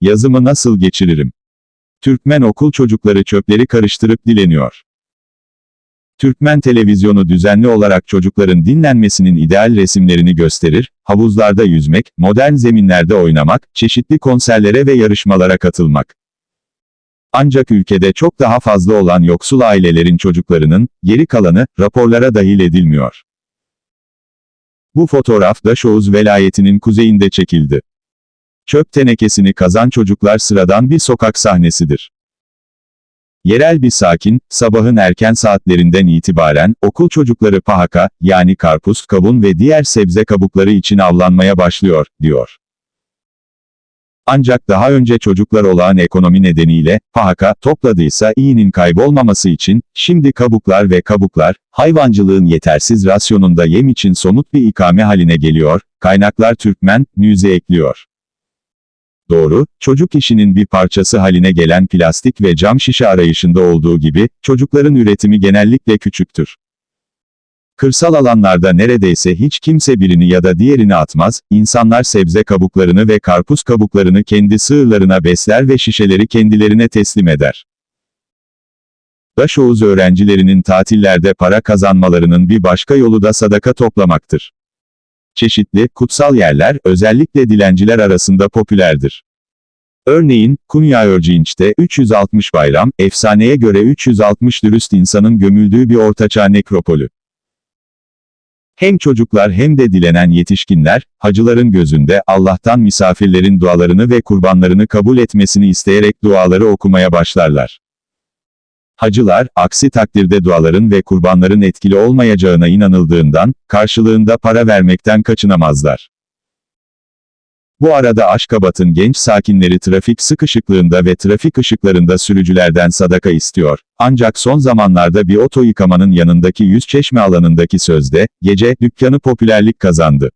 Yazımı nasıl geçiririm? Türkmen okul çocukları çöpleri karıştırıp dileniyor. Türkmen televizyonu düzenli olarak çocukların dinlenmesinin ideal resimlerini gösterir, havuzlarda yüzmek, modern zeminlerde oynamak, çeşitli konserlere ve yarışmalara katılmak. Ancak ülkede çok daha fazla olan yoksul ailelerin çocuklarının, geri kalanı, raporlara dahil edilmiyor. Bu fotoğraf da Şoğuz velayetinin kuzeyinde çekildi. Çöp tenekesini kazan çocuklar sıradan bir sokak sahnesidir. Yerel bir sakin, sabahın erken saatlerinden itibaren, okul çocukları pahaka, yani karpuz, kavun ve diğer sebze kabukları için avlanmaya başlıyor, diyor. Ancak daha önce çocuklar olağan ekonomi nedeniyle, pahaka, topladıysa iyinin kaybolmaması için, şimdi kabuklar ve kabuklar, hayvancılığın yetersiz rasyonunda yem için somut bir ikame haline geliyor, kaynaklar Türkmen, Nüze ekliyor. Doğru, çocuk işinin bir parçası haline gelen plastik ve cam şişe arayışında olduğu gibi, çocukların üretimi genellikle küçüktür. Kırsal alanlarda neredeyse hiç kimse birini ya da diğerini atmaz, insanlar sebze kabuklarını ve karpuz kabuklarını kendi sığırlarına besler ve şişeleri kendilerine teslim eder. Daşoğuz öğrencilerinin tatillerde para kazanmalarının bir başka yolu da sadaka toplamaktır. Çeşitli, kutsal yerler, özellikle dilenciler arasında popülerdir. Örneğin, Kunyaörcinç'te 360 bayram, efsaneye göre 360 dürüst insanın gömüldüğü bir ortaçağ nekropolü. Hem çocuklar hem de dilenen yetişkinler, hacıların gözünde Allah'tan misafirlerin dualarını ve kurbanlarını kabul etmesini isteyerek duaları okumaya başlarlar. Hacılar, aksi takdirde duaların ve kurbanların etkili olmayacağına inanıldığından, karşılığında para vermekten kaçınamazlar. Bu arada Aşkabat'ın genç sakinleri trafik sıkışıklığında ve trafik ışıklarında sürücülerden sadaka istiyor. Ancak son zamanlarda bir oto yıkamanın yanındaki yüz çeşme alanındaki sözde, gece, dükkanı popülerlik kazandı.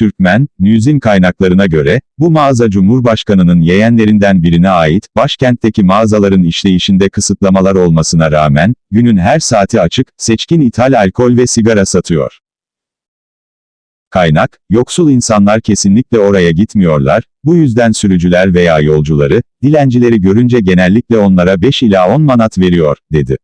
Türkmen, News'in kaynaklarına göre, bu mağaza Cumhurbaşkanı'nın yeğenlerinden birine ait, başkentteki mağazaların işleyişinde kısıtlamalar olmasına rağmen, günün her saati açık, seçkin ithal alkol ve sigara satıyor. Kaynak, yoksul insanlar kesinlikle oraya gitmiyorlar, bu yüzden sürücüler veya yolcuları, dilencileri görünce genellikle onlara 5 ila 10 manat veriyor, dedi.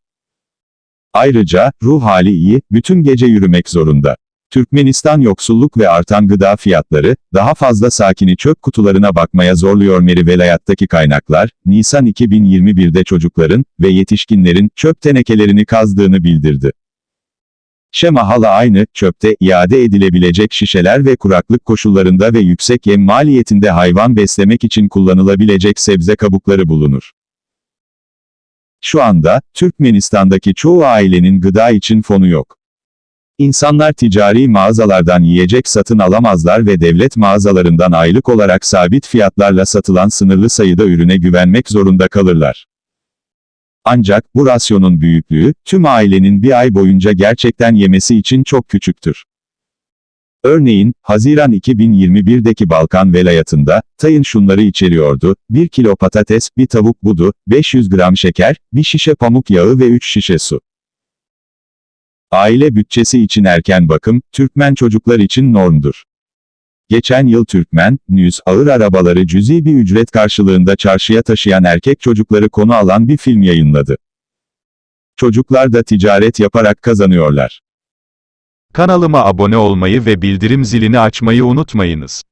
Ayrıca, ruh hali iyi, bütün gece yürümek zorunda. Türkmenistan yoksulluk ve artan gıda fiyatları, daha fazla sakini çöp kutularına bakmaya zorluyor Meri velayattaki kaynaklar, Nisan 2021'de çocukların ve yetişkinlerin çöp tenekelerini kazdığını bildirdi. Şema hala aynı, çöpte iade edilebilecek şişeler ve kuraklık koşullarında ve yüksek yem maliyetinde hayvan beslemek için kullanılabilecek sebze kabukları bulunur. Şu anda, Türkmenistan'daki çoğu ailenin gıda için fonu yok. İnsanlar ticari mağazalardan yiyecek satın alamazlar ve devlet mağazalarından aylık olarak sabit fiyatlarla satılan sınırlı sayıda ürüne güvenmek zorunda kalırlar. Ancak, bu rasyonun büyüklüğü, tüm ailenin bir ay boyunca gerçekten yemesi için çok küçüktür. Örneğin, Haziran 2021'deki Balkan velayatında, tayın şunları içeriyordu, 1 kilo patates, bir tavuk budu, 500 gram şeker, bir şişe pamuk yağı ve 3 şişe su. Aile bütçesi için erken bakım, Türkmen çocuklar için normdur. Geçen yıl Türkmen, Nüz, ağır arabaları cüzi bir ücret karşılığında çarşıya taşıyan erkek çocukları konu alan bir film yayınladı. Çocuklar da ticaret yaparak kazanıyorlar. Kanalıma abone olmayı ve bildirim zilini açmayı unutmayınız.